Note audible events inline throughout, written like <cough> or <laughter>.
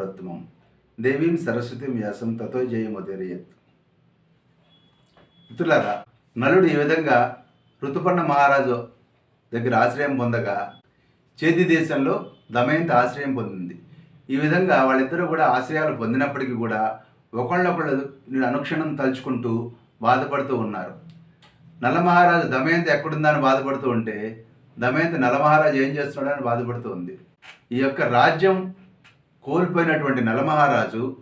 భారత్మం దేవీం సరస్వతి వ్యాసం తతో జయముదీరయత్ మిత్రులారా నలుడు ఈ విధంగా ఋతుపర్ణ మహారాజు దగ్గర ఆశ్రయం పొందగా చేతి దేశంలో దమయంతి ఆశ్రయం పొందింది. ఈ విధంగా వాళ్ళిద్దరూ కూడా ఆశ్రయాలు పొందినప్పటికీ కూడా ఒకళ్ళొకళ్ళు అనుక్షణం తలుచుకుంటూ బాధపడుతూ ఉన్నారు. నలమహారాజు దమయంతి ఎక్కడుందని బాధపడుతూ ఉంటే దమయంతి నలమహారాజు ఏం చేస్తున్నాడని బాధపడుతూ ఉంది. ఈ యొక్క రాజ్యం కోల్పోయినటువంటి నలమహారాజు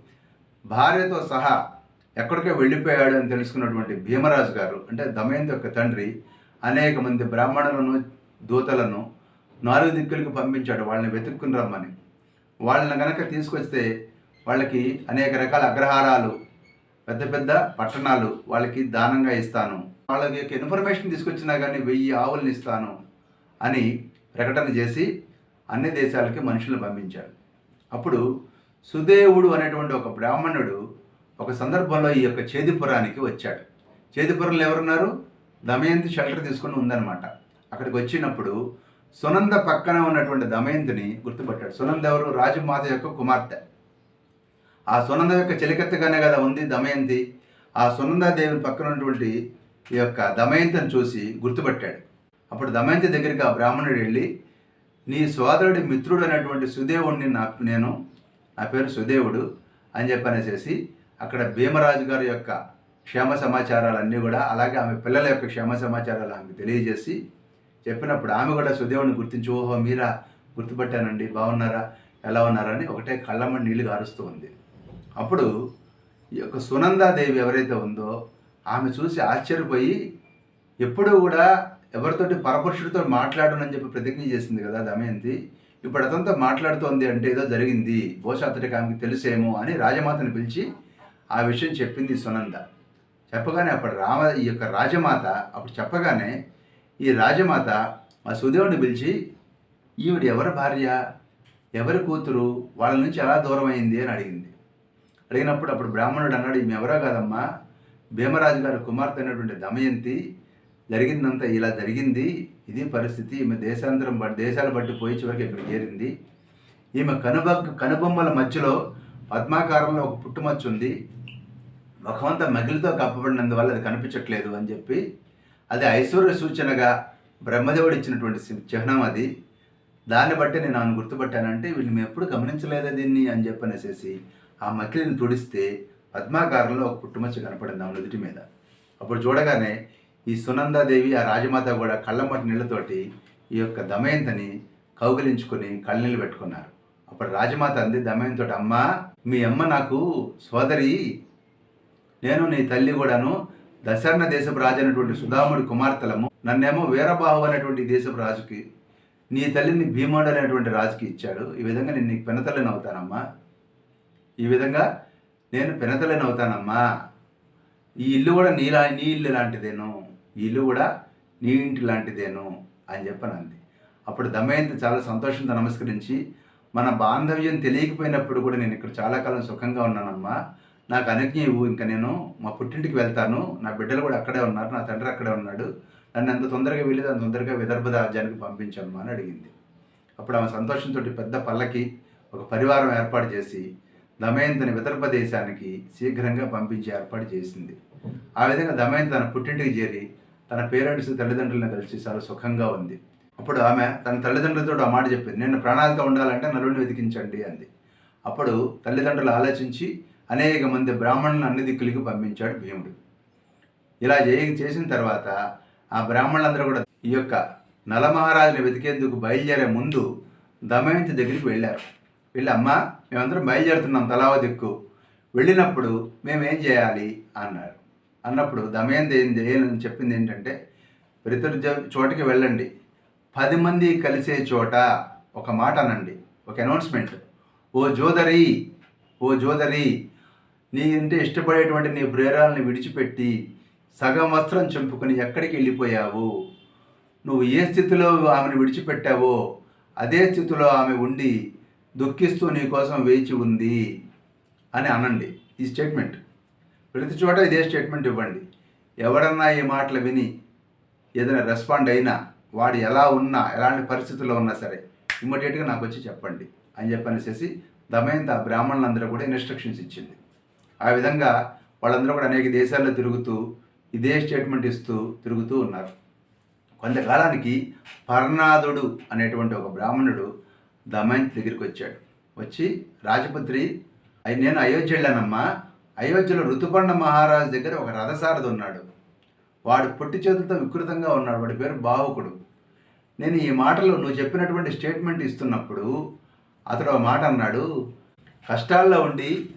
భార్యతో సహా ఎక్కడికో వెళ్ళిపోయాడు అని తెలుసుకున్నటువంటి భీమరాజు గారు అంటే దమయంతి యొక్క తండ్రి అనేక మంది బ్రాహ్మణులను దూతలను నాలుగు దిక్కులకు పంపించాడు. వాళ్ళని వెతుక్కుని రమ్మని. వాళ్ళని గనక తీసుకొస్తే వాళ్ళకి అనేక రకాల అగ్రహారాలు పెద్ద పెద్ద పట్టణాలు వాళ్ళకి దానంగా ఇస్తాను. వాళ్ళకి యొక్క ఇన్ఫర్మేషన్ తీసుకొచ్చినా కానీ వెయ్యి ఆవులను ఇస్తాను అని ప్రకటన చేసి అన్ని దేశాలకి మనుషులను పంపించాడు. అప్పుడు సుదేవుడు అనేటువంటి ఒక బ్రాహ్మణుడు ఒక సందర్భంలో ఈ యొక్క చేదిపురానికి వచ్చాడు. చేదిపురంలో ఎవరున్నారు? దమయంతి షెల్టర్ తీసుకుని ఉందన్నమాట. అక్కడికి వచ్చినప్పుడు సునంద పక్కన ఉన్నటువంటి దమయంతిని గుర్తుపట్టాడు. సునంద ఎవరు? రాజమాత యొక్క కుమార్తె. ఆ సునంద యొక్క చెలికత్తెగానే కదా ఉంది దమయంతి. ఆ సునందాదేవి పక్కన ఉన్నటువంటి ఈ యొక్క దమయంతిని చూసి గుర్తుపట్టాడు. అప్పుడు దమయంతి దగ్గరికి ఆ బ్రాహ్మణుడు వెళ్ళి నీ సోదరుడి మిత్రుడు అనేటువంటి సుదేవుడిని నా నేను నా పేరు సుదేవుడు అని చెప్పనేసేసి అక్కడ భీమరాజు గారి యొక్క క్షేమ సమాచారాలన్నీ కూడా అలాగే ఆమె పిల్లల యొక్క క్షేమ సమాచారాలు ఆమెకు తెలియజేసి చెప్పినప్పుడు ఆమె కూడా సుదేవుని గుర్తించి ఓహో మీరా గుర్తుపట్టానండి బాగున్నారా ఎలా ఉన్నారని ఒకటే కళ్ళమ్మ నీళ్ళు కారుస్తూ ఉంది. అప్పుడు ఈ యొక్క సునందాదేవి ఎవరైతే ఉందో ఆమె చూసి ఆశ్చర్యపోయి ఎప్పుడూ కూడా ఎవరితోటి పరపక్షుడితో మాట్లాడనని చెప్పి ప్రతిజ్ఞ చేసింది కదా దమయంతి. ఇప్పుడు అతనితో మాట్లాడుతోంది అంటే ఏదో జరిగింది. బహుశా అతడికి ఆమెకి తెలుసేమో అని రాజమాతను పిలిచి ఆ విషయం చెప్పింది సునంద. చెప్పగానే అప్పుడు రామ ఈ యొక్క రాజమాత అప్పుడు చెప్పగానే ఈ రాజమాత ఆ సుదేవుని పిలిచి ఈవిడ ఎవరి భార్య? ఎవరి కూతురు? వాళ్ళ నుంచి ఎలా దూరం అయింది అని అడిగింది. అడిగినప్పుడు అప్పుడు బ్రాహ్మణుడు అన్నాడు ఈమె ఎవరో కాదమ్మా? భీమరాజు గారి కుమార్తె అయినటువంటి దమయంతి. జరిగిందంతా ఇలా జరిగింది. ఇది పరిస్థితి. ఈమె దేశాంతరం బట్టి దేశాలు బట్టి పోయి చివరికి ఇక్కడ చేరింది. ఈమె కనుబ కనుబొమ్మల మధ్యలో పద్మాకారంలో ఒక పుట్టుమచ్చ ఉంది. ముఖమంతా మగిలితో కప్పబడినందువల్ల అది కనిపించట్లేదు అని చెప్పి అది ఐశ్వర్య సూచనగా బ్రహ్మదేవుడు ఇచ్చినటువంటి చిహ్నం అది. దాన్ని బట్టి నేను ఆమెను గుర్తుపట్టానంటే వీళ్ళు మేము ఎప్పుడు గమనించలేదా దీన్ని అని చెప్పనేసేసి ఆ మకిలిని తుడిస్తే పద్మాకారంలో ఒక పుట్టుమచ్చ కనపడింది ఆమె నుదుటి మీద. అప్పుడు చూడగానే ఈ సునందాదేవి ఆ రాజమాత కూడా కళ్ళమటి నీళ్ళతోటి ఈ యొక్క దమయంతిని కౌగిలించుకొని కళ్ళనీళ్ళు పెట్టుకున్నారు. అప్పుడు రాజమాత అంది దమయంతోటి అమ్మా మీ అమ్మ నాకు సోదరి. నేను నీ తల్లి కూడాను దశర్ణ దేశపు రాజు అయినటువంటి సుధాముడి కుమార్తెలము. నన్నేమో వీరబాహు అనేటువంటి దేశపు రాజుకి నీ తల్లిని భీమాడు అనేటువంటి రాజుకి ఇచ్చాడు. ఈ విధంగా నేను నీకు పెనతల్లిని అవుతానమ్మా. ఈ విధంగా నేను పెనతల్లిని అవుతానమ్మా. ఈ ఇల్లు కూడా నీలా నీ ఇల్లు లాంటిదేను. ఇల్లు కూడా నీ ఇంటి లాంటిదేను అని చెప్పని అంది అప్పుడు దమయంతి చాలా సంతోషంతో నమస్కరించి మన బాంధవ్యం తెలియకపోయినప్పుడు కూడా నేను ఇక్కడ చాలా కాలం సుఖంగా ఉన్నానమ్మా. నాకు అనుజ్ఞ ఇవ్వు. ఇంకా నేను మా పుట్టింటికి వెళ్తాను. నా బిడ్డలు కూడా అక్కడే ఉన్నారు. నా తండ్రి అక్కడే ఉన్నాడు. నన్ను ఎంత తొందరగా వెళ్ళి అంత తొందరగా విదర్భ రాజ్యానికి పంపించమ్మా అని అడిగింది. అప్పుడు ఆమె సంతోషంతో పెద్ద పల్లకి ఒక పరివారం ఏర్పాటు చేసి దమయంతిని విదర్భ దేశానికి శీఘ్రంగా పంపించి ఏర్పాటు చేసింది. ఆ విధంగా దమయంతి తన పుట్టింటికి చేరి తన పేరెంట్స్ తల్లిదండ్రులను కలిసి చాలా సుఖంగా ఉంది. అప్పుడు ఆమె తన తల్లిదండ్రులతో ఆ మాట చెప్పింది. నేను ప్రాణాలతో ఉండాలంటే నలుని వెతికించండి అంది. అప్పుడు తల్లిదండ్రులు ఆలోచించి అనేక మంది బ్రాహ్మణులను అన్ని దిక్కులకి పంపించాడు భీముడు. ఇలా చేయ చేసిన తర్వాత ఆ బ్రాహ్మణులందరూ కూడా ఈ యొక్క నలమహారాజుని వెతికేందుకు బయలుదేరే ముందు దమయంతి దగ్గరికి వెళ్ళారు. వెళ్ళి అమ్మ మేమందరం బయలుదేరుతున్నాం తలావ దిక్కు వెళ్ళినప్పుడు మేమేం చేయాలి? అన్నారు. అన్నప్పుడు దమయంతి ఏం చెప్పింది ఏంటంటే ప్రతి చోటకి వెళ్ళండి. పది మంది కలిసే చోట ఒక మాట అనండి ఒక అనౌన్స్మెంట్ ఓ జోదరి ఓ జోదరి నీ అంటే ఇష్టపడేటువంటి నీ ప్రేరాలను విడిచిపెట్టి సగం వస్త్రం చంపుకుని ఎక్కడికి వెళ్ళిపోయావు? నువ్వు ఏ స్థితిలో ఆమెను విడిచిపెట్టావో అదే స్థితిలో ఆమె ఉండి దుఃఖిస్తూ నీ కోసం వేచి ఉంది అని అనండి ఈ స్టేట్మెంట్ ప్రతి చోట ఇదే స్టేట్మెంట్ ఇవ్వండి. ఎవరన్నా ఈ మాటలు విని ఏదైనా రెస్పాండ్ అయినా వాడు ఎలా ఉన్నా ఎలాంటి పరిస్థితుల్లో ఉన్నా సరే ఇమ్మీడియట్గా నాకు వచ్చి చెప్పండి అని చెప్పనేసి దమయంత బ్రాహ్మణులందరూ కూడా ఇన్స్ట్రక్షన్స్ ఇచ్చింది. ఆ విధంగా వాళ్ళందరూ కూడా అనేక దేశాల్లో తిరుగుతూ ఇదే స్టేట్మెంట్ ఇస్తూ తిరుగుతూ ఉన్నారు. కొంతకాలానికి పర్ణాదుడు అనేటువంటి ఒక బ్రాహ్మణుడు దమయంతి దగ్గరికి వచ్చాడు. వచ్చి రాజపుత్రి నేను అయోధ్య వెళ్ళానమ్మా. అయోధ్యలో ఋతుపర్ణ మహారాజు దగ్గర ఒక రథసారథి ఉన్నాడు. వాడు పొట్టి చేతులతో వికృతంగా ఉన్నాడు. వాడి పేరు బాహుకుడు నేను ఈ మాటలు నువ్వు చెప్పినటువంటి స్టేట్మెంట్ ఇస్తున్నప్పుడు అతడు ఒక మాట అన్నాడు. కష్టాల్లో ఉండి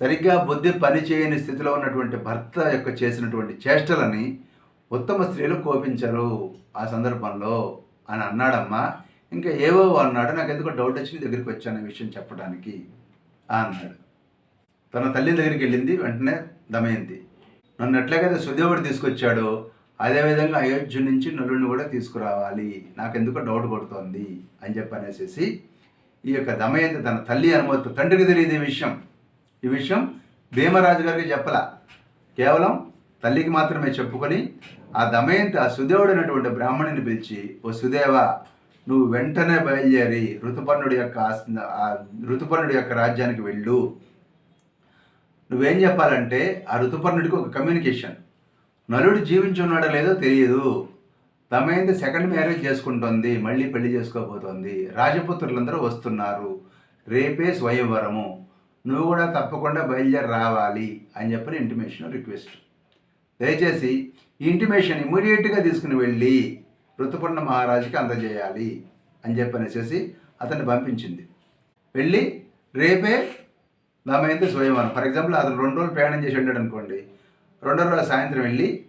సరిగ్గా బుద్ధి పని చేయని స్థితిలో ఉన్నటువంటి భర్త యొక్క చేసినటువంటి చేష్టలని ఉత్తమ స్త్రీలు కోపించరు ఆ సందర్భంలో అని అన్నాడమ్మా. ఇంకా ఏవో అన్నాడు. నాకు ఎందుకో డౌట్ వచ్చి నీ దగ్గరికి వచ్చాను ఈ విషయం చెప్పడానికి. అన్నాడు. తన తల్లి దగ్గరికి వెళ్ళింది వెంటనే దమయంతి. నన్ను ఎట్లాగైతే సుదేవుడు తీసుకొచ్చాడో అదేవిధంగా అయోధ్య నుంచి నలుడిని కూడా తీసుకురావాలి. నాకెందుకో డౌట్ కొడుతోంది అని చెప్పి అనేసి ఈ యొక్క దమయంతి తన తల్లి అనుమతి తండ్రికి తెలియదు ఈ విషయం. ఈ విషయం భీమరాజు గారికి చెప్పలా. కేవలం తల్లికి మాత్రమే చెప్పుకొని ఆ దమయంతి ఆ సుదేవుడు అనేటువంటి బ్రాహ్మణుని పిలిచి ఓ సుదేవ నువ్వు వెంటనే బయలుదేరి ఋతుపర్ణుడి యొక్క ఆ ఋతుపర్ణుడి యొక్క రాజ్యానికి వెళ్ళు. నువ్వేం చెప్పాలంటే ఆ ఋతుపర్ణుడికి ఒక కమ్యూనికేషన్. నలుడు జీవించి ఉన్నాడో లేదో తెలియదు. దమయంతి సెకండ్ మ్యారేజ్ చేసుకుంటోంది మళ్ళీ పెళ్ళి చేసుకోబోతోంది. రాజపుత్రులందరూ వస్తున్నారు. రేపే స్వయంవరము. నువ్వు కూడా తప్పకుండా బయలుదేరి రావాలి అని చెప్పిన ఇంటిమేషన్ రిక్వెస్ట్ దయచేసి ఈ ఇంటిమేషన్ ఇమీడియట్గా తీసుకుని వెళ్ళి ఋతుపర్ణ మహారాజుకి అందజేయాలి అని చెప్పనేసి అతన్ని పంపించింది. వెళ్ళి రేపే దమయంతి స్వయంవరం ఫర్ ఎగ్జాంపుల్ అతను రెండు రోజులు ప్రయాణం చేసి వెళ్ళాడు అనుకోండి. రెండో రోజు సాయంత్రం వెళ్ళి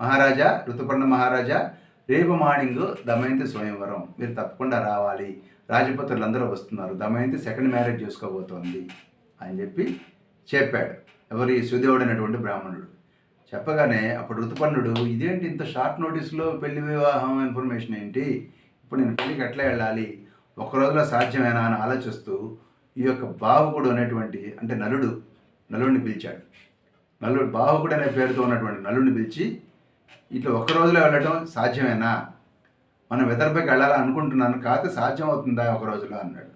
మహారాజా ఋతుపర్ణ మహారాజా రేపు మార్నింగ్ దమయంతి స్వయంవరం మీరు తప్పకుండా రావాలి. రాజపుత్రులందరూ వస్తున్నారు. దమయంతి సెకండ్ మ్యారేజ్ చేసుకోబోతోంది అని చెప్పి చెప్పాడు. ఎవరి సుదేవుడు అనేటువంటి బ్రాహ్మణుడు. చెప్పగానే అప్పుడు ఋతుపర్ణుడు ఇదేంటి ఇంత షార్ట్ నోటీస్లో పెళ్ళి వివాహం ఇన్ఫర్మేషన్ ఏంటి? ఇప్పుడు నేను పెళ్ళికి ఎట్లా వెళ్ళాలి? ఒక రోజులో సాధ్యమేనా? అని ఆలోచిస్తూ ఈ యొక్క బాహుకుడు అనేటువంటి అంటే నలుడు నలుడిని పిలిచాడు. నలుడు బాహుకుడు అనే పేరుతో ఉన్నటువంటి నలుడిని పిలిచి ఇట్లా ఒక్క రోజులో వెళ్ళటం సాధ్యమేనా? మనం విదర్భకి వెళ్ళాలనుకుంటున్నాను కాకపోతే సాధ్యం అవుతుందా ఒక రోజులో అన్నాడు.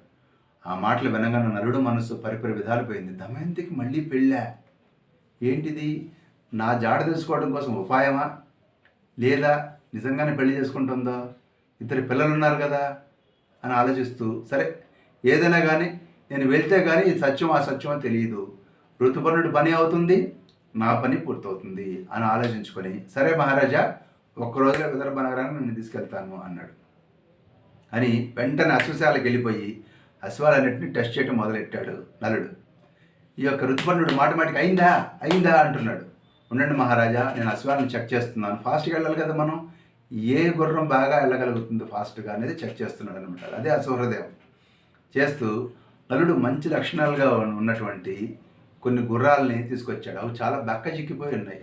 ఆ మాటలు వినగానే నలుడు మనసు పరిపరి విధాలు పోయింది దమయంతికి మళ్ళీ పెళ్ళా? ఏంటిది? నా జాడ తెలుసుకోవడం కోసం ఉపాయమా? లేదా నిజంగానే పెళ్ళి చేసుకుంటుందో? ఇద్దరు పిల్లలు ఉన్నారు కదా? అని ఆలోచిస్తూ సరే ఏదైనా కానీ నేను వెళ్తే కానీ ఈ సత్యం ఆ సత్యం తెలియదు. ఋతుపర్ణుడి పని అవుతుంది నా పని పూర్తవుతుంది అని ఆలోచించుకొని సరే మహారాజా ఒక్కరోజులో విదర్భ నగరానికి నేను తీసుకెళ్తాను అన్నాడు. అని వెంటనే అశ్వశాలకు వెళ్ళిపోయి అశ్వాలన్నింటినీ టెస్ట్ చేయడం మొదలెట్టాడు నలుడు. ఈ యొక్క ఋతుపర్ణుడు మాట మాటికి అయిందా? అయిందా? అంటున్నాడు. ఉండండి మహారాజా నేను అశ్వాలను చెక్ చేస్తున్నాను. ఫాస్ట్గా వెళ్ళాలి కదా మనం. ఏ గుర్రం బాగా వెళ్ళగలుగుతుంది ఫాస్ట్గా అనేది చెక్ చేస్తున్నాడు అనమాట అదే అశ్వహృదయం. చేస్తూ నలుడు మంచి లక్షణాలుగా ఉన్నటువంటి కొన్ని గుర్రాలని తీసుకొచ్చాడు. అవి చాలా బక్క చిక్కిపోయి ఉన్నాయి.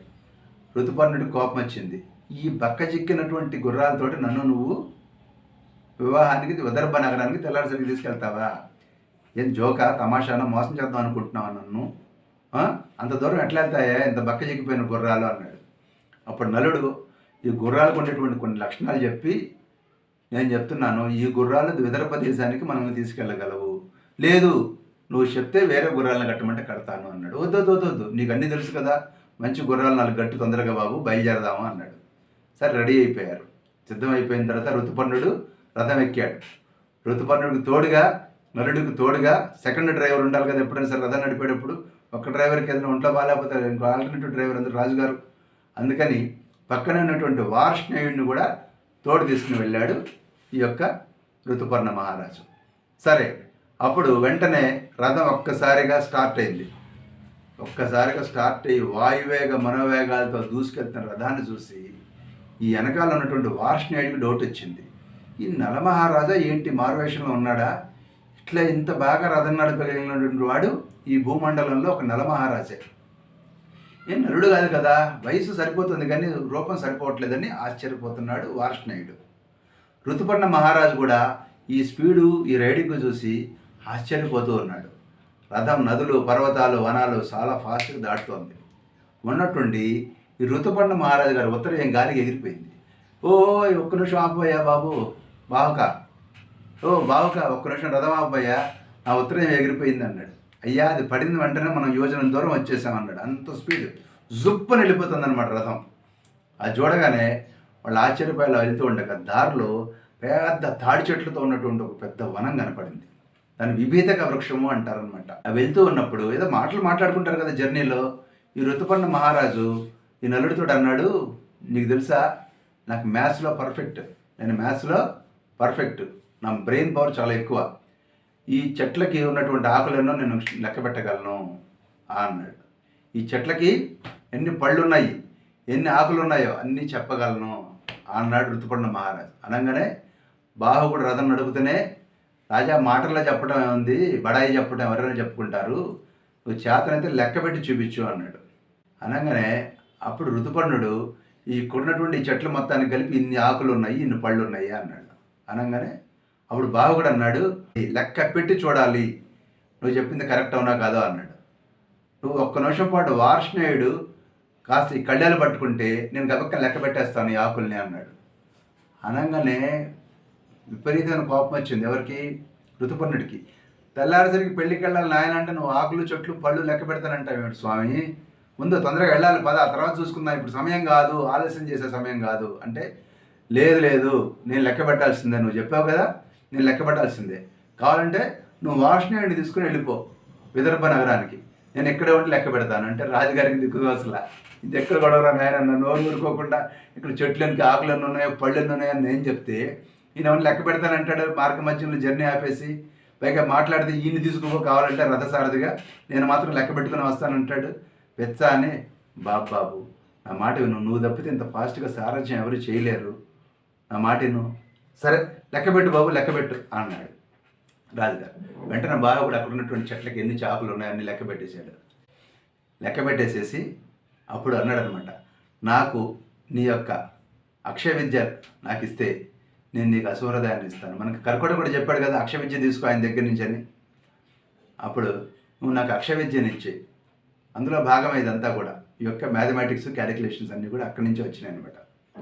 ఋతుపర్ణుడికి కోపం వచ్చింది. ఈ బక్క చిక్కినటువంటి గుర్రాలతోటి నన్ను నువ్వు వివాహానికి విదర్భ నగరానికి తెల్లారిసరికి తీసుకెళ్తావా? ఏం జోకా తమాషాన మోసం చేద్దాం అనుకుంటున్నావా నన్ను? అంత దూరం ఎట్లా వెళ్తాయా? ఇంత బక్క చిక్కిపోయిన గుర్రాలు అన్నాడు. అప్పుడు నలుడు ఈ గుర్రాలకు ఉండేటువంటి కొన్ని లక్షణాలు చెప్పి నేను చెప్తున్నాను ఈ గుర్రాలు విదర్భ దేశానికి మనల్ని తీసుకెళ్ళగలవు. లేదు నువ్వు చెప్తే వేరే గుర్రాలను కట్టమంటే కడతాను అన్నాడు. వద్దొద్దు వద్దొద్దు నీకు అన్నీ తెలుసు కదా. మంచి గుర్రాలు నాలుగు గట్టు తొందరగా బాబు బయలుదేరదాము అన్నాడు. సరే రెడీ అయిపోయారు. సిద్ధం అయిపోయిన తర్వాత ఋతుపర్ణుడు రథం ఎక్కాడు. ఋతుపర్ణుడికి తోడుగా నలుడికి తోడుగా సెకండ్ డ్రైవర్ ఉండాలి కదా ఎప్పుడైనా సరే రథం నడిపేటప్పుడు. ఒక డ్రైవర్కి ఏదైనా ఒంట్లో బాగాలేకపోతే ఇంకో ఆల్టర్నేటివ్ డ్రైవర్ అందరూ రాజుగారు? అందుకని పక్కన ఉన్నటువంటి వార్ష్ణేయుడిని కూడా తోడు తీసుకుని వెళ్ళాడు ఈ యొక్క ఋతుపర్ణ మహారాజు. సరే అప్పుడు వెంటనే రథం ఒక్కసారిగా స్టార్ట్ అయింది. ఒక్కసారిగా స్టార్ట్ అయ్యి వాయువేగ మనోవేగాలతో దూసుకెళ్తున్న రథాన్ని చూసి ఈ వెనకాల ఉన్నటువంటి వార్ష్ణేయుడికి డౌట్ వచ్చింది. ఈ నలమహారాజా ఏంటి? మారువేషంలో ఉన్నాడా? ఇట్లా ఇంత బాగా రథం నడపగలిగినటువంటి వాడు ఈ భూమండలంలో ఒక నలమహారాజే. ఏం నలుడు కాదు కదా? వయసు సరిపోతుంది కానీ రూపం సరిపోవట్లేదని ఆశ్చర్యపోతున్నాడు వార్ష్ణేయుడు. ఋతుపర్ణ మహారాజు కూడా ఈ స్పీడు ఈ రైడింగ్ చూసి ఆశ్చర్యపోతూ ఉన్నాడు. రథం నదులు పర్వతాలు వనాలు చాలా ఫాస్ట్గా దాటుతోంది. ఉన్నట్టుండి ఈ ఋతుపర్ణ మహారాజు గారు ఉత్తరం గాలికి ఎగిరిపోయింది. ఓ ఒక్క నిమిషం ఆపోయా బాబు. బావుక. ఓ బావుక ఒక్క నిమిషం రథం ఆపోయా ఆ ఉత్తరం ఎగిరిపోయింది అన్నాడు. అయ్యా అది పడింది వెంటనే మనం యోజన దూరం వచ్చేసాం అన్నాడు. అంత స్పీడ్ జుప్పని వెళ్ళిపోతుంది అనమాట రథం. అది చూడగానే వాళ్ళు ఆశ్చర్యపోయేలా వెళ్తూ ఉండగా దారిలో పెద్ద తాడి చెట్లతో ఉన్నటువంటి ఒక పెద్ద వనం కనపడింది. దాని విభేదక వృక్షము అంటారనమాట అవి వెళ్తూ ఉన్నప్పుడు ఏదో మాటలు మాట్లాడుకుంటారు కదా జర్నీలో ఈ ఋతుపర్ణ మహారాజు ఈ నలుడితోడు అన్నాడు నీకు తెలుసా? నాకు మ్యాథ్స్లో పర్ఫెక్ట్ నేను మ్యాథ్స్లో పర్ఫెక్ట్ నా బ్రెయిన్ పవర్ చాలా ఎక్కువ. ఈ చెట్లకి ఉన్నటువంటి ఆకులను నేను లెక్క పెట్టగలను అన్నాడు. ఈ చెట్లకి ఎన్ని పళ్ళు ఉన్నాయి ఎన్ని ఆకులు ఉన్నాయో అన్నీ చెప్పగలను అన్నాడు ఋతుపర్ణ మహారాజు. అనగానే బాహుగుడు రథం నడుపుతూనే రాజా మాటల్లో చెప్పడం ఉంది బడాయి చెప్పడం ఎవరైనా చెప్పుకుంటారు. నువ్వు చేతనైతే లెక్క పెట్టి చూపించు అన్నాడు. అనగానే అప్పుడు ఋతుపర్ణుడు ఈ కొన్నటువంటి చెట్లు మొత్తాన్ని కలిపి ఇన్ని ఆకులు ఉన్నాయి ఇన్ని పళ్ళు ఉన్నాయి అన్నాడు. అనగానే అప్పుడు బావకుడు అన్నాడు లెక్క పెట్టి చూడాలి. నువ్వు చెప్పింది కరెక్ట్ అవునా కాదో అన్నాడు. నువ్వు ఒక్క నిమిషం పాటు వార్ష్ణేయుడు కాస్త ఈ కళ్యాలు పట్టుకుంటే నేను గబక్క లెక్క పెట్టేస్తాను ఈ ఆకుల్ని అన్నాడు. అనగానే విపరీతమైన కోపం వచ్చింది ఎవరికి? ఋతుపర్ణుడికి. తెల్లారిసరికి పెళ్ళికి వెళ్ళాలి నాయన అంటే నువ్వు ఆకులు చెట్లు పళ్ళు లెక్క పెడతానంటావు స్వామి? ముందు తొందరగా వెళ్ళాలి పద. ఆ తర్వాత చూసుకుందాం. ఇప్పుడు సమయం కాదు ఆలస్యం చేసే సమయం కాదు. అంటే లేదు లేదు నేను లెక్క పెట్టాల్సిందే. నువ్వు చెప్పావు కదా నేను లెక్క పెట్టాల్సిందే. కావాలంటే నువ్వు వాష్నేయుడిని తీసుకుని వెళ్ళిపో విదర్భ నగరానికి. నేను ఎక్కడే ఉంటే లెక్క పెడతాను. అంటే రాజుగారికి దిక్కు అసలు. ఇది ఎక్కడ గొడవరా నాయన? నన్ను నోరు ఊరుకోకుండా ఇక్కడ చెట్లు ఆకులు ఎన్ని ఉన్నాయో పళ్ళు ఎన్ని ఉన్నాయో అని నేను చెప్తే ఈయన ఏమైనా లెక్క పెడతానంటాడు మార్గ మధ్యంలో జర్నీ ఆపేసి పైగా మాట్లాడితే ఈయన తీసుకుపో కావాలంటే రథసారథిగా నేను మాత్రం లెక్క పెట్టుకుని వస్తానంటాడు పెచ్చ అని బాబు బాబు నా మాట విను నువ్వు తప్పితే ఇంత ఫాస్ట్గా సారథ్యం ఎవరు చేయలేరు. నా మాట విను. సరే లెక్క పెట్టు బాబు లెక్క పెట్టు అన్నాడు రాజుగారు. వెంటనే బాగా కూడా అక్కడ ఉన్నటువంటి చెట్లకి ఎన్ని చేపలు ఉన్నాయని లెక్క పెట్టేశాడు. లెక్క పెట్టేసేసి అప్పుడు అన్నాడు అనమాట నాకు నీ యొక్క అక్షయ విద్య నాకు ఇస్తే నేను నీకు అసూరదాన్ని ఇస్తాను. మనకి కర్కోట కూడా చెప్పాడు కదా అక్షయ విద్య తీసుకో ఆయన దగ్గర నుంచి అని. అప్పుడు నువ్వు నాకు అక్షయ అందులో భాగం ఇదంతా కూడా. ఈ యొక్క మ్యాథమెటిక్స్ క్యాలిక్యులేషన్స్ అన్నీ కూడా అక్కడి నుంచి వచ్చినాయి అనమాట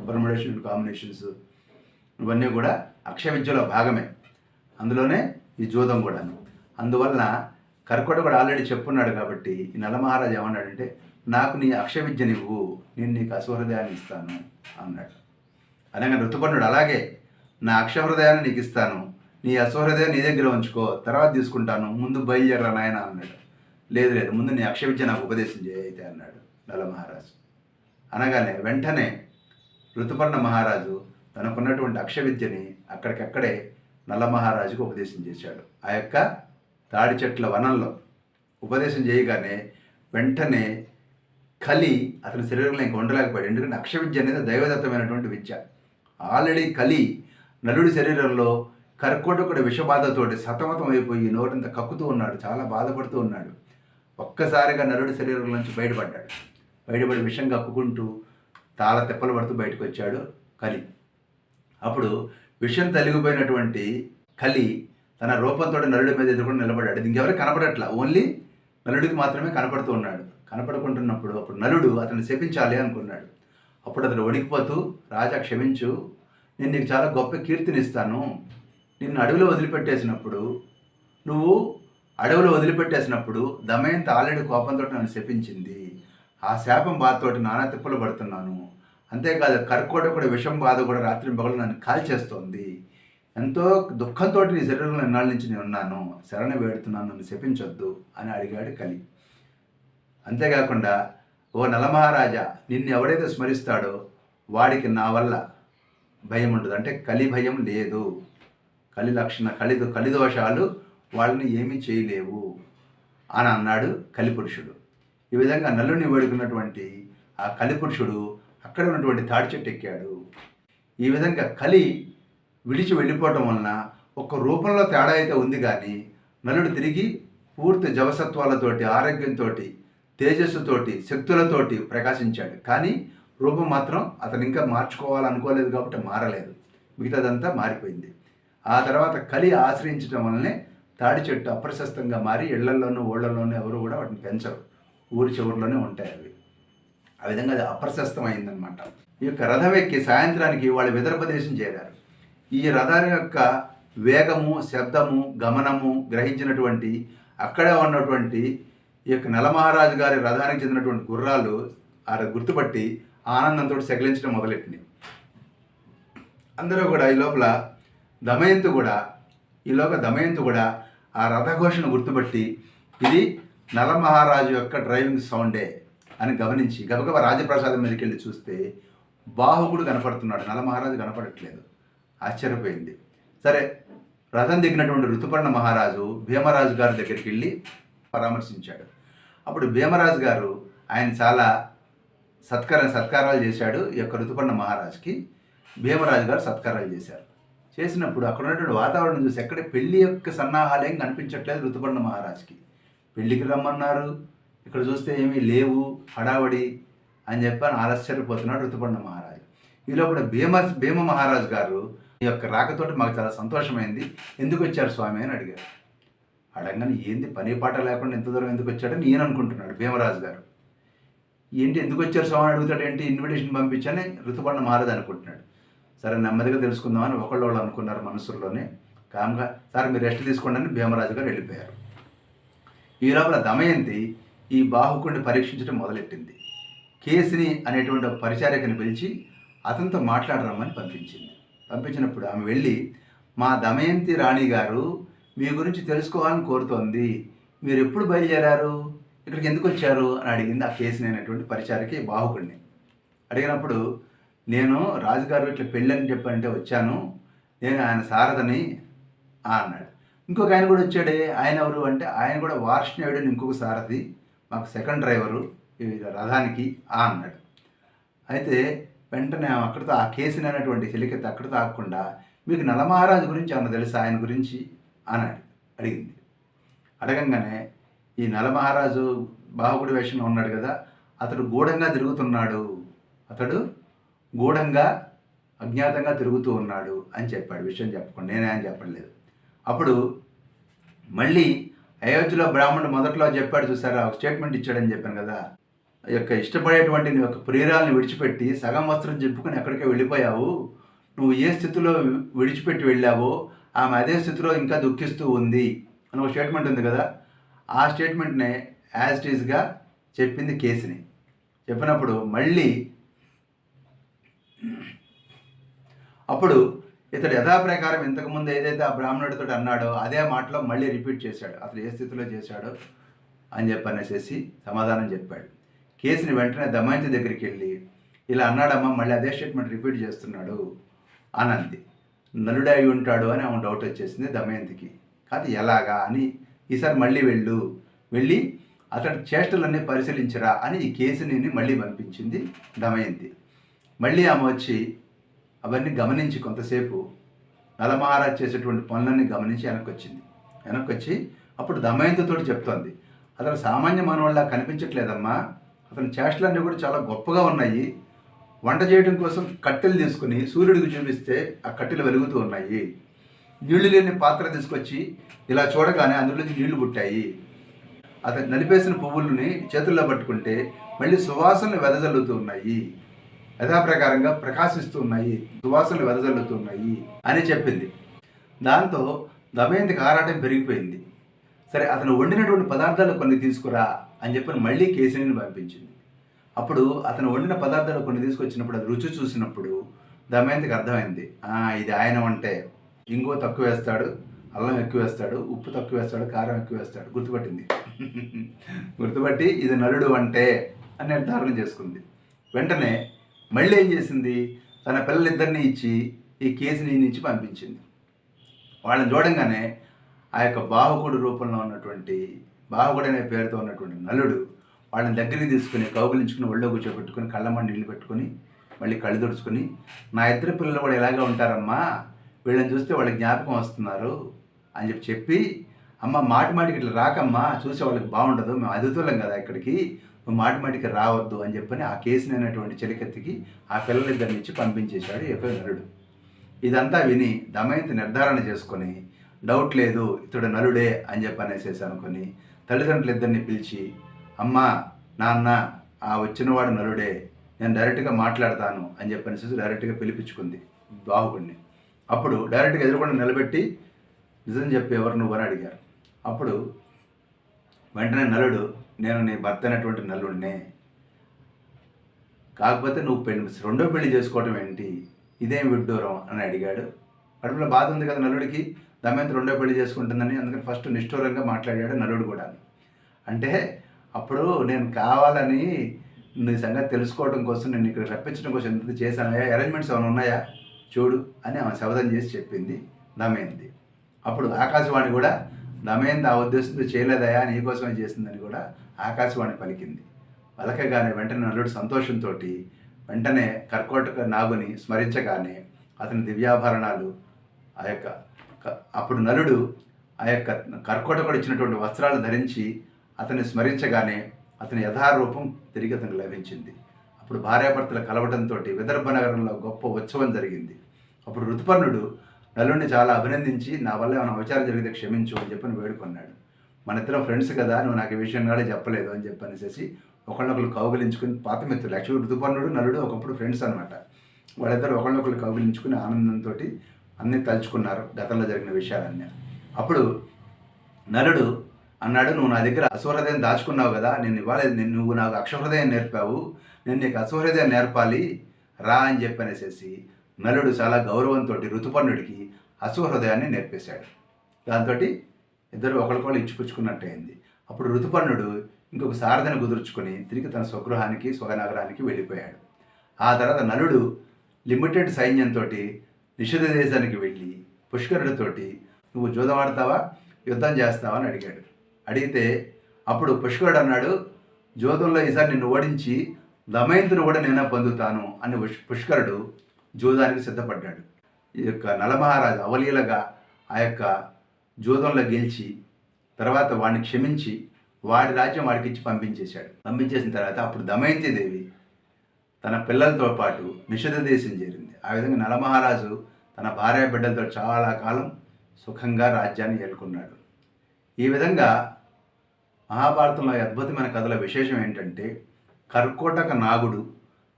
పర్ముడేషన్ కాంబినేషన్స్ ఇవన్నీ కూడా అక్షయ విద్యలో భాగమే. అందులోనే ఈ జూదం కూడాను. అందువలన కర్కోట కూడా ఆల్రెడీ చెప్పున్నాడు కాబట్టి ఈ నలమహారాజు ఏమన్నాడంటే నాకు నీ అక్షయ నేను నీకు అసూరదాన్ని ఇస్తాను అన్నాడు. అనగా ఋతుపర్ణుడు అలాగే నా అక్షహృదయాన్ని నీకు ఇస్తాను. నీ అశ్వహృదయం నీ దగ్గర ఉంచుకో. తర్వాత తీసుకుంటాను. ముందు బయలుదేరా నాయన అన్నాడు. లేదు లేదు ముందు నీ అక్ష విద్య నాకు ఉపదేశం చేయైతే అన్నాడు నల్ల నలమహారాజు అనగానే వెంటనే ఋతుపర్ణ మహారాజు తనకున్నటువంటి అక్ష విద్యని అక్కడికక్కడే నల్ల మహారాజుకు ఉపదేశం చేశాడు. ఆ యొక్క తాడి చెట్ల వనంలో ఉపదేశం చేయగానే వెంటనే కలి అతని శరీరంలో ఇంకా ఉండలేకపోయాడు. ఎందుకంటే అక్ష విద్య అనేది దైవదత్తమైనటువంటి విద్య. ఆల్రెడీ కలి నలుడి శరీరంలో కర్కోటకుడి విషబాధతోటి సతమతం అయిపోయి నోరంతా కక్కుతూ ఉన్నాడు చాలా బాధపడుతూ ఉన్నాడు. ఒక్కసారిగా నలుడి శరీరం నుంచి బయటపడ్డాడు. బయటపడి విషం కప్పుకుంటూ తాళ తెప్పలు పడుతూ బయటకు వచ్చాడు కలి. అప్పుడు విషం తలిగిపోయినటువంటి కలి తన రూపంతో నలుడి మీద ఎదుర్కొని నిలబడ్డాడు. ఇంకెవరికి కనపడట్లా? ఓన్లీ నలుడికి మాత్రమే కనపడుతూ ఉన్నాడు. కనపడుకుంటున్నప్పుడు అప్పుడు నలుడు అతను శపించాలి అనుకున్నాడు. అప్పుడు అతను వణికిపోతూ రాజా క్షమించు నేను నీకు చాలా గొప్ప కీర్తినిస్తాను. నిన్ను అడవిలో వదిలిపెట్టేసినప్పుడు నువ్వు అడవిలో వదిలిపెట్టేసినప్పుడు దమయంత ఆల్రెడీ కోపంతో నన్ను శపించింది. ఆ శాపం బాధతోటి నానా తిప్పలు పడుతున్నాను. అంతేకాదు కర్కోటకుడు విషం బాధ కూడా రాత్రి పగలు నన్ను కాల్చేస్తోంది. ఎంతో దుఃఖంతో నీ శరీరంలో ఎన్నాళ్ళ నుంచి నేను ఉన్నాను. శరణ వేడుతున్నాను నన్ను శపించొద్దు అని అడిగాడు కలి. అంతేకాకుండా ఓ నలమహారాజా నిన్ను ఎవరైతే స్మరిస్తాడో వాడికి నా వల్ల భయం ఉండదు అంటే కలి భయం లేదు. కలి లక్షణ కలిదు కలిదోషాలు వాళ్ళని ఏమీ చేయలేవు అని అన్నాడు కలిపురుషుడు ఈ విధంగా నల్లుని వేడుకున్నటువంటి ఆ కలిపురుషుడు అక్కడ ఉన్నటువంటి తాడి చెట్టు ఎక్కాడు. ఈ విధంగా కలి విడిచి వెళ్ళిపోవటం వలన ఒక రూపంలో తేడా అయితే ఉంది కానీ నలుడు తిరిగి పూర్తి జవసత్వాలతోటి ఆరోగ్యంతో తేజస్సుతోటి శక్తులతోటి ప్రకాశించాడు. కానీ రూపం మాత్రం అతను ఇంకా మార్చుకోవాలనుకోలేదు కాబట్టి మారలేదు. మిగతాదంతా మారిపోయింది. ఆ తర్వాత కలి ఆశ్రయించడం వల్లనే తాడి చెట్టు అప్రశస్తంగా మారి ఇళ్ళల్లోనూ ఊళ్ళల్లోనూ ఎవరు కూడా వాటిని పెంచరు. ఊరి చివరిలోనే ఉంటాయి అవి. ఆ విధంగా అది అప్రశస్తమైందనమాట ఈ యొక్క రథం ఎక్కి సాయంత్రానికి వాళ్ళు విదర్భదేశం చేరారు. ఈ రథం యొక్క వేగము శబ్దము గమనము గ్రహించినటువంటి అక్కడే ఉన్నటువంటి ఈ యొక్క నలమహారాజు గారి రథానికి చెందినటువంటి గుర్రాలు ఆ గుర్తుపట్టి ఆనందంతో సెగలించడం మొదలెట్టింది. అందరూ కూడా ఈ లోపల దమయంతు కూడా ఈ లోపల దమయంతు కూడా ఆ రథఘోషను గుర్తుపట్టి ఇది నలమహారాజు యొక్క డ్రైవింగ్ సౌండే అని గమనించి గబగబా రాజప్రసాదం మీదకి వెళ్ళి చూస్తే బాహుకుడు కనపడుతున్నాడు. నలమహారాజు కనపడట్లేదు. ఆశ్చర్యపోయింది. సరే రథం దిగినటువంటి ఋతుపర్ణ మహారాజు భీమరాజు గారి దగ్గరికి వెళ్ళి పరామర్శించాడు. అప్పుడు భీమరాజు గారు ఆయన చాలా సత్కార సత్కారాలు చేశాడు ఈ యొక్క ఋతుపర్ణ మహారాజుకి. భీమరాజు గారు సత్కారాలు చేశారు. చేసినప్పుడు అక్కడ ఉన్నటువంటి వాతావరణం చూసి ఎక్కడ పెళ్ళి యొక్క సన్నాహాలు ఏం కనిపించట్లేదు ఋతుపర్ణ మహారాజుకి. పెళ్ళికి రమ్మన్నారు. ఇక్కడ చూస్తే ఏమీ లేవు హడావడి అని చెప్పని ఆశ్చర్యపోతున్నాడు ఋతుపర్ణ మహారాజు. ఈ లోపల భీమ భీమ మహారాజు గారు ఈ యొక్క రాకతోటి మాకు చాలా సంతోషమైంది. ఎందుకు వచ్చారు స్వామి అని అడిగారు. అడగని ఏంది పని పాట లేకుండా ఎంత దూరం ఎందుకు వచ్చాడని ఈయన అనుకుంటున్నాడు భీమరాజు గారు. ఏంటి ఎందుకు వచ్చారు స్వామి అడుగుతాడు ఏంటి ఇన్విటేషన్ పంపించని ఋతుపర్ణ మారదు అనుకుంటున్నాడు. సరే నెమ్మదిగా తెలుసుకుందామని ఒకళ్ళు వాళ్ళు అనుకున్నారు మనసులోనే కామ్గా సార్ మీరు రెస్ట్ తీసుకోండి అని భీమరాజు గారు వెళ్ళిపోయారు. ఈ లోపల దమయంతి ఈ బాహుకుడిని పరీక్షించడం మొదలెట్టింది. కేసిని అనేటువంటి ఒక పరిచారికని పిలిచి అతనితో మాట్లాడరమ్మని పంపించింది. పంపించినప్పుడు ఆమె వెళ్ళి మా దమయంతి రాణి గారు మీ గురించి తెలుసుకోవాలని కోరుతోంది. మీరు ఎప్పుడు బయలుదేరారు? ఇక్కడికి ఎందుకు వచ్చారు అని అడిగింది ఆ కేసు నేనటువంటి పరిచారకి బాహుకుడిని అడిగినప్పుడు నేను రాజుగారు ఇట్లా పెళ్ళని చెప్పంటే వచ్చాను. నేను ఆయన సారథని ఆ అన్నాడు. ఇంకొక ఆయన కూడా వచ్చాడే. ఆయన ఎవరు అంటే ఆయన కూడా వార్ష్ణేయుడు అని ఇంకొక సారథి మాకు సెకండ్ డ్రైవరు రథానికి ఆ అన్నాడు. అయితే వెంటనే అక్కడితో ఆ కేసుని అనేటువంటి చెలికెత్తి అక్కడితో ఆగకుండా మీకు నలమహారాజు గురించి ఏమన్నా తెలుసా? ఆయన గురించి? అన్నాడు. అడిగింది. అడగంగానే ఈ నలమహారాజు బాహుగుడి వేషంలో ఉన్నాడు కదా అతడు గూఢంగా తిరుగుతున్నాడు. అతడు గూఢంగా అజ్ఞాతంగా తిరుగుతూ ఉన్నాడు అని చెప్పాడు. విషయం చెప్పకుండా. నేనే అని చెప్పలేదు అప్పుడు మళ్ళీ అయోధ్యలో బ్రాహ్మణుడు మొదట్లో చెప్పాడు చూసారా ఒక స్టేట్మెంట్ ఇచ్చాడని చెప్పాను కదా యొక్క ఇష్టపడేటువంటి నీ యొక్క ప్రియురాలను విడిచిపెట్టి సగం వస్త్రం చెప్పుకొని ఎక్కడికే వెళ్ళిపోయావు? నువ్వు ఏ స్థితిలో విడిచిపెట్టి వెళ్ళావో ఆమె అదే స్థితిలో ఇంకా దుఃఖిస్తూ ఉంది అని ఒక స్టేట్మెంట్ ఉంది కదా ఆ స్టేట్మెంట్నే యాజ్ ఇట్ ఈస్గా చెప్పింది కేసుని. చెప్పినప్పుడు మళ్ళీ అప్పుడు ఇతడు యథాప్రకారం ఇంతకుముందు ఏదైతే ఆ బ్రాహ్మణుడితో అన్నాడో అదే మాటలో మళ్ళీ రిపీట్ చేశాడు. అతను ఏ స్థితిలో చేశాడో అని చెప్పి అనేసి సమాధానం చెప్పాడు. కేసుని వెంటనే దమయంతి దగ్గరికి వెళ్ళి ఇలా అన్నాడమ్మా మళ్ళీ అదే స్టేట్మెంట్ రిపీట్ చేస్తున్నాడు అని అంది. ఉంటాడు అని ఆమె డౌట్ వచ్చేసింది దమయంతికి. కాదు ఎలాగా? అని ఈసారి మళ్ళీ వెళ్ళు. వెళ్ళి అతడి చేష్టలన్నీ పరిశీలించరా అని ఈ కేసుని మళ్ళీ పంపించింది దమయంతి. మళ్ళీ ఆమె వచ్చి అవన్నీ గమనించి కొంతసేపు నలమహారాజ్ చేసేటువంటి పనులన్నీ గమనించి వెనక్కి వచ్చింది వెనక్కి వచ్చి అప్పుడు దమయంతితో చెప్తోంది. అతను సామాన్య మానవుల్లా కనిపించట్లేదమ్మా. అతని చేష్టలన్నీ కూడా చాలా గొప్పగా ఉన్నాయి. వంట చేయడం కోసం కట్టెలు తీసుకుని సూర్యుడికి చూపిస్తే ఆ కట్టెలు వెలుగుతూ ఉన్నాయి. నీళ్ళు లేని పాత్ర తీసుకొచ్చి ఇలా చూడగానే అందులోంచి నీళ్ళు పుట్టాయి. అతను నలిపేసిన పువ్వులని చేతుల్లో పట్టుకుంటే మళ్ళీ సువాసనలు వెదజల్లుతూ ఉన్నాయి. యథాప్రకారంగా ప్రకాశిస్తూ ఉన్నాయి. సువాసనలు వెదజల్లుతూ ఉన్నాయి అని చెప్పింది. దాంతో దమయంతికి ఆరాటం పెరిగిపోయింది. సరే అతను వండినటువంటి పదార్థాలు కొన్ని తీసుకురా అని చెప్పి మళ్ళీ కేసరిని పంపించింది. అప్పుడు అతను వండిన పదార్థాలు కొన్ని తీసుకొచ్చినప్పుడు అది రుచి చూసినప్పుడు దమయంతికి అర్థమైంది. "ఆ, ఇది ఆయన వంటే. ఇంగువ తక్కువ వేస్తాడు అల్లం ఎక్కువ వేస్తాడు ఉప్పు తక్కువ వేస్తాడు కారం ఎక్కువ వేస్తాడు. గుర్తుపట్టింది. <laughs> గుర్తుపట్టి ఇది నలుడు అంటే అని నిర్ధారణ చేసుకుంది. వెంటనే మళ్ళీ ఏం చేసింది? తన పిల్లలిద్దరిని ఇచ్చి ఈ కేసుని నుంచి పంపించింది. వాళ్ళని చూడంగానే ఆ యొక్క బాహుకుడు రూపంలో ఉన్నటువంటి బాహుకుడు అనే పేరుతో ఉన్నటువంటి నలుడు వాళ్ళని దగ్గరికి తీసుకుని కౌగులించుకుని ఒళ్ళో కూర్చోబెట్టుకుని కళ్ళమ్మ నీళ్ళు పెట్టుకుని మళ్ళీ కళ్ళు తుడుచుకుని నా ఇద్దరు పిల్లలు కూడా ఇలాగే ఉంటారమ్మా వీళ్ళని చూస్తే వాళ్ళకి జ్ఞాపకం వస్తున్నారు అని చెప్పి చెప్పి అమ్మ మాటి మాటికి ఇట్లా రాకమ్మా చూసే వాళ్ళకి బాగుండదు మేము అతిథులం కదా ఇక్కడికి నువ్వు మాటి మాటికి రావద్దు అని చెప్పని ఆ కేసు అనేటువంటి చెలికెత్తికి ఆ పిల్లలిద్దరి నుంచి పంపించేశాడు ఈ నలుడు. ఇదంతా విని దమయంతి నిర్ధారణ చేసుకొని డౌట్ లేదు ఇతడు నలుడే అని చెప్పి అనేసేసి అనుకొని తల్లిదండ్రులు ఇద్దరిని పిలిచి అమ్మ నాన్న ఆ వచ్చినవాడు నలుడే నేను డైరెక్ట్గా మాట్లాడతాను అని చెప్పి అనేసి డైరెక్ట్గా పిలిపించుకుంది బాహుకుడిని అప్పుడు డైరెక్ట్గా ఎదురుకుండా నిలబెట్టి నిజం చెప్పి ఎవరు నువ్వు అడిగారు. అప్పుడు వెంటనే నలుడు నేను నీ భర్త అయినటువంటి నలుడినే కాకపోతే నువ్వు పెళ్ళి రెండో పెళ్ళి చేసుకోవటం ఏంటి? ఇదేం విడ్డూరం? అని అడిగాడు. కడుపులో బాధ ఉంది కదా నలుడికి? దమయంతి రెండో పెళ్ళి చేసుకుంటుందని. అందుకని ఫస్ట్ నిష్ఠూరంగా మాట్లాడాడు నలుడు కూడా అంటే అప్పుడు నేను కావాలని నీ సంగతి తెలుసుకోవడం కోసం నేను ఇక్కడ రప్పించడం కోసం ఎంత చేశాను అరేంజ్మెంట్స్ ఏమైనా ఉన్నాయా? చూడు అని ఆమె శబదం చేసి చెప్పింది దమయంతి. అప్పుడు ఆకాశవాణి కూడా దమయంతి ఆ ఉద్దేశంతో చేయలేదయా? నీకోసమే చేసిందని కూడా ఆకాశవాణి పలికింది. పలకగానే వెంటనే నలుడు సంతోషంతో వెంటనే కర్కోటక నాగుని స్మరించగానే అతని దివ్యాభరణాలు ఆ యొక్క అప్పుడు నలుడు ఆ యొక్క కర్కోటకుడు ఇచ్చినటువంటి వస్త్రాలు ధరించి అతన్ని స్మరించగానే అతని యథారూపం తిరిగి అతనికి లభించింది. అప్పుడు భార్యాభర్తలు కలవటంతో విదర్భ నగరంలో గొప్ప ఉత్సవం జరిగింది. అప్పుడు ఋతుపర్ణుడు నలుడిని చాలా అభినందించి నా వల్ల ఏమైనా అవచారం జరిగితే క్షమించు అని చెప్పని వేడుకున్నాడు. మన ఇద్దరం ఫ్రెండ్స్ కదా నువ్వు నాకు ఈ విషయం నాడే చెప్పలేదు అని చెప్పనేసి ఒకళ్ళొకరు కౌగిలించుకుని పాతమిత్రులు యాక్చువల్ ఋతుపర్ణుడు నలుడు ఒకప్పుడు ఫ్రెండ్స్ అనమాట వాళ్ళిద్దరు ఒకళ్ళొకరు కౌగిలించుకుని ఆనందంతో అన్నీ తలుచుకున్నారు గతంలో జరిగిన విషయాలన్నీ. అప్పుడు నలుడు అన్నాడు నువ్వు నా దగ్గర అశ్వహృదయం దాచుకున్నావు కదా నేను ఇవ్వలేదు నేను నువ్వు నాకు అక్షహృదయం నేర్పావు నేను నీకు అశ్వహృదయం నేర్పాలి రా అని చెప్పనేసేసి నలుడు చాలా గౌరవంతో ఋతుపర్ణుడికి అశ్వహృదయాన్ని నేర్పేశాడు. దాంతో ఇద్దరు ఒకరికొకరు ఇచ్చిపుచ్చుకున్నట్టయింది అప్పుడు ఋతుపర్ణుడు ఇంకొక సారథిని కుదుర్చుకుని తిరిగి తన స్వగృహానికి స్వగనగరానికి వెళ్ళిపోయాడు. ఆ తర్వాత నలుడు లిమిటెడ్ సైన్యంతో నిషిద్ధ దేశానికి వెళ్ళి పుష్కరుడితోటి నువ్వు జూదం యుద్ధం చేస్తావా? అని అడిగాడు. అడిగితే అప్పుడు పుష్కరుడు అన్నాడు జోదంలో ఈసారి నిన్ను ఓడించి దమయంతిని కూడా నేనే పొందుతాను అని పుష్కరుడు జూదానికి సిద్ధపడ్డాడు. ఈ యొక్క నలమహారాజు అవలీలగా ఆ యొక్క జూదంలో గెలిచి తర్వాత వాడిని క్షమించి వాడి రాజ్యం వాడికి ఇచ్చి పంపించేశాడు. పంపించేసిన తర్వాత అప్పుడు దమయంతి దేవి తన పిల్లలతో పాటు నిషిద్ధ దేశం చేరింది. ఆ విధంగా నలమహారాజు తన భార్య బిడ్డలతో చాలా కాలం సుఖంగా రాజ్యాన్ని ఏలుకున్నాడు. ఈ విధంగా మహాభారతంలో అద్భుతమైన కథల విశేషం ఏంటంటే కర్కోటక నాగుడు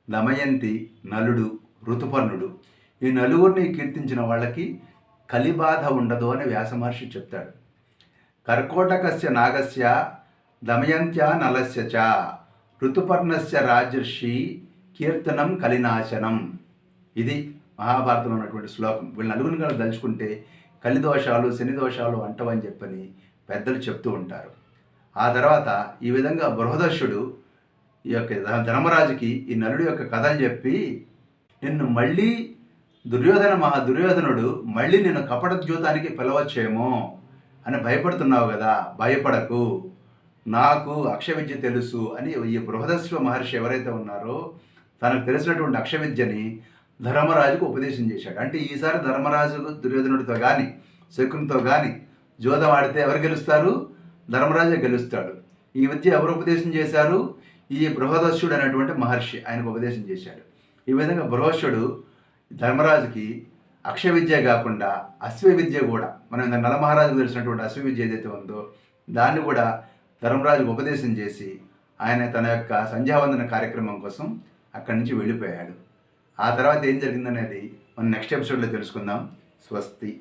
దమయంతి నలుడు ఋతుపర్ణుడు. ఈ నలుగురిని కీర్తించిన వాళ్ళకి కలిబాధ ఉండదు అని వ్యాసమహర్షి చెప్తాడు. కర్కోటకస్య నాగస్య దమయంత్యా నలస్య చ ఋతుపర్ణస్య రాజర్షి కీర్తనం కలినాశనం. ఇది మహాభారతంలో ఉన్నటువంటి శ్లోకం. వీళ్ళు నలుగురిని కనుక దలుచుకుంటే కలిదోషాలు శని దోషాలు అంటవని చెప్పని పెద్దలు చెప్తూ ఉంటారు. ఆ తర్వాత ఈ విధంగా బృహదర్షుడు ఈ యొక్క ధర్మరాజుకి ఈ నలుడి యొక్క కథలు చెప్పి నిన్ను మళ్ళీ దుర్యోధన మహా దుర్యోధనుడు మళ్ళీ నిన్ను కపటద్యూతానికి పిలవచ్చేమో అని భయపడుతున్నావు కదా భయపడకు. నాకు అక్షవిద్య తెలుసు అని ఈ బృహదస్వ మహర్షి ఎవరైతే ఉన్నారో తనకు తెలిసినటువంటి అక్షవిద్యని ధర్మరాజుకు ఉపదేశం చేశాడు. అంటే ఈసారి ధర్మరాజు దుర్యోధనుడితో కానీ శకునితో కానీ జోదం ఆడితే ఎవరు గెలుస్తారు? ధర్మరాజే గెలుస్తాడు. ఈ విద్య ఎవరు ఉపదేశం చేశారు? ఈ బృహదశ్యుడు అనేటువంటి మహర్షి ఆయనకు ఉపదేశం చేశాడు. ఈ విధంగా బృహస్సుడు ధర్మరాజుకి అక్షయ విద్య కాకుండా అశ్వ విద్య కూడా మనం ఇంత నలమహారాజుకు తెలిసినటువంటి అశ్వ విద్య ఏదైతే ఉందో దాన్ని కూడా ధర్మరాజుకు ఉపదేశం చేసి ఆయన తన యొక్క సంధ్యావందన కార్యక్రమం కోసం అక్కడి నుంచి వెళ్ళిపోయాడు. ఆ తర్వాత ఏం జరిగిందనేది మనం నెక్స్ట్ ఎపిసోడ్లో తెలుసుకుందాం. స్వస్తి.